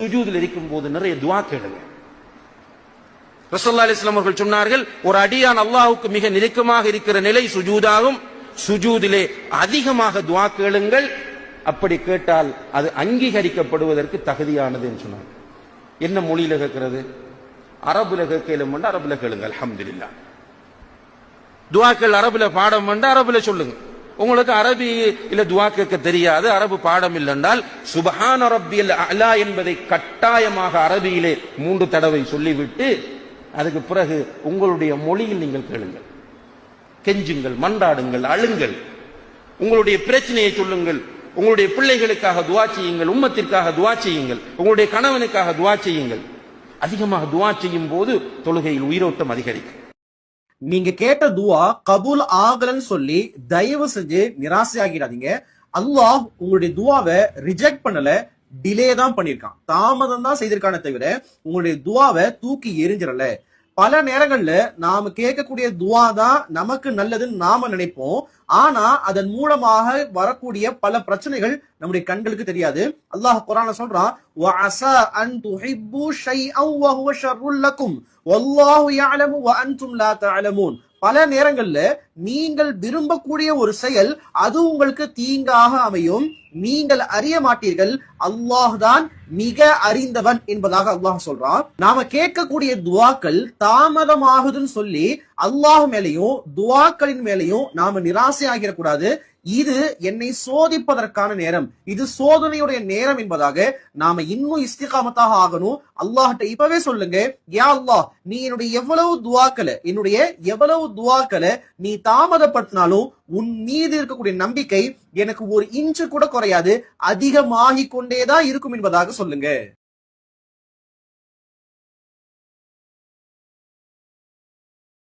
சுஜூதில் இருக்கும் போது நிறைய துவா கேளுங்க. ரசல்லா அலிஸ்லாம் அவர்கள் சொன்னார்கள் ஒரு அடியான் அல்லாஹுக்கு மிக நெருக்கமாக இருக்கிற நிலை சுஜூதாகும். சுஜூதிலே அதிகமாக துவா கேளுங்கள். அப்படி கேட்டால் அது அங்கீகரிக்கப்படுவதற்கு தகுதியானது என்று சொன்னார் என்ன மொழியில கேட்கிறது? அரபுல கேளும் அரபுல கேளுங்க அலமதுல்லா துவாக்கள் அரபுல பாடம் வந்து அரபுல சொல்லுங்க. உங்களுக்கு அரபி இல்ல துவா கேட்க தெரியாது அரபு பாடம் இல்லைன்றால் சுபஹான ரப்பியல் அலா என்பதை கட்டாயமாக அரபியிலே மூன்று தடவை சொல்லிவிட்டு அதுக்கு பிறகு உங்களுடைய மொழியில் நீங்கள் கேளுங்கள். கெஞ்சுங்கள் மன்றாடுங்கள் அழுங்கள். உங்களுடைய பிரச்சனையை சொல்லுங்கள். உங்களுடைய பிள்ளைகளுக்காக துவா செய்யுங்கள் உம்மத்திற்காக துவா செய்யுங்கள் உங்களுடைய கணவனுக்காக துவா செய்யுங்கள். அதிகமாக துவா செய்யும் போது தொழுகையில் உயிரோட்டம் அதிகரிக்கும். நீங்க கேட்ட துவா கபூல் ஆகலன்னு சொல்லி தயவு செஞ்சு நிராசையாகிடாதீங்க. அல்லாஹ் உங்களுடைய துவாவை ரிஜெக்ட் பண்ணல டிலே தான் பண்ணிருக்கான் தாமதம் தான் செய்திருக்கான தவிர உங்களுடைய துவாவை தூக்கி எரிஞ்சிடல பல நேரங்கள்ல நாம கேட்கக்கூடிய துவா தான் நமக்கு நல்லதுன்னு நாம நினைப்போம் ஆனா அதன் மூலமாக வரக்கூடிய பல பிரச்சனைகள் நம்முடைய கண்களுக்கு தெரியாது அல்லாஹ் குரான சொல்றான் وَعَسَىٰ أَن تُحِبُّوا شَيْئًا وَهُوَ شَرٌّ لَكُمْ وَاللَّهُ يَعْلَمُ وَأَنْتُمْ لَا تَعْلَمُونَ பல நேரங்கள்ல நீங்கள் விரும்பக்கூடிய ஒரு செயல் அது உங்களுக்கு தீங்காக அமையும். நீங்கள் அறிய மாட்டீர்கள். அல்லாஹ் தான் மிக அறிந்தவன் என்பதாக அல்லாஹ் சொல்றான். நாம கேட்கக்கூடிய துவாக்கள் தாமதமாகுதுன்னு சொல்லி அல்லாஹ் மேலையும் துவாக்களின் மேலையும் நாம நிராசை ஆகிடக்கூடாது இது என்னை சோதிப்பதற்கான நேரம். இது சோதனையுடைய நேரம் என்பதாக நாம இன்னும் இஸ்திகாமத்தாக ஆகணும். அல்லாஹிட்ட இப்பவே சொல்லுங்க யா அல்லாஹ் நீ என்னுடைய எவ்வளவு துவாக்களை என்னுடைய எவ்வளவு துவாக்களை நீ தாமதப்படுத்தினாலும் உன் மீது இருக்கக்கூடிய நம்பிக்கை எனக்கு ஒரு இன்ச்சு கூட குறையாது. அதிகமாகிக் கொண்டேதான் இருக்கும் என்பதாக சொல்லுங்க.